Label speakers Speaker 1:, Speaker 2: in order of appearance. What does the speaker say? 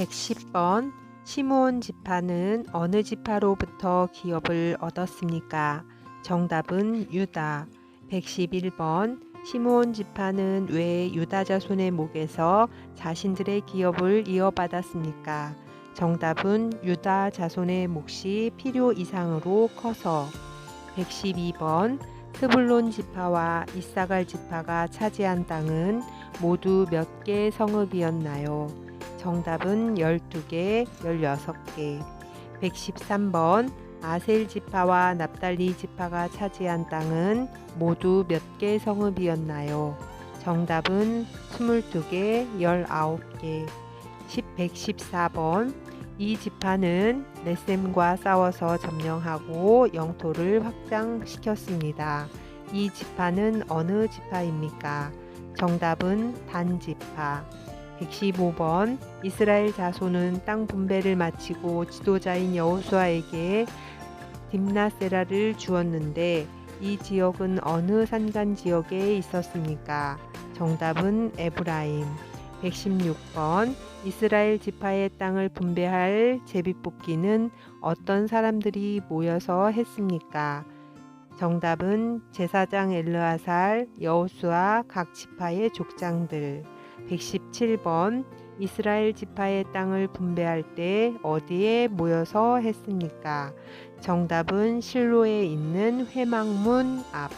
Speaker 1: 110번 시므온 지파는 어느 지파로부터 기업을 얻었습니까? 정답은 유다. 111번 시므온 지파는 왜 유다 자손의 목에서 자신들의 기업을 이어받았습니까? 정답은 유다 자손의 몫이 필요 이상으로 커서 112번 스불론 지파와 이사갈 지파가 차지한 땅은 모두 몇개 성읍이었나요? 정답은 12개, 16개. 113번 아셀 지파와 납달리 지파가 차지한 땅은 모두 몇 개 성읍이었나요? 정답은 22개, 19개. 114번 이 지파는 레셈과 싸워서 점령하고 영토를 확장시켰습니다. 이 지파는 어느 지파입니까? 정답은 단 지파. 115번 이스라엘 자손은 땅 분배를 마치고 지도자인 여호수아에게 딥나세라를 주었는데 이 지역은 어느 산간 지역에 있었습니까? 정답은 에브라임. 116번 이스라엘 지파의 땅을 분배할 제비뽑기는 어떤 사람들이 모여서 했습니까? 정답은 제사장 엘르아살, 여호수아 각 지파의 족장들. 117번 이스라엘 지파의 땅을 분배할 때 어디에 모여서 했습니까? 정답은 실로에 있는 회막문 앞.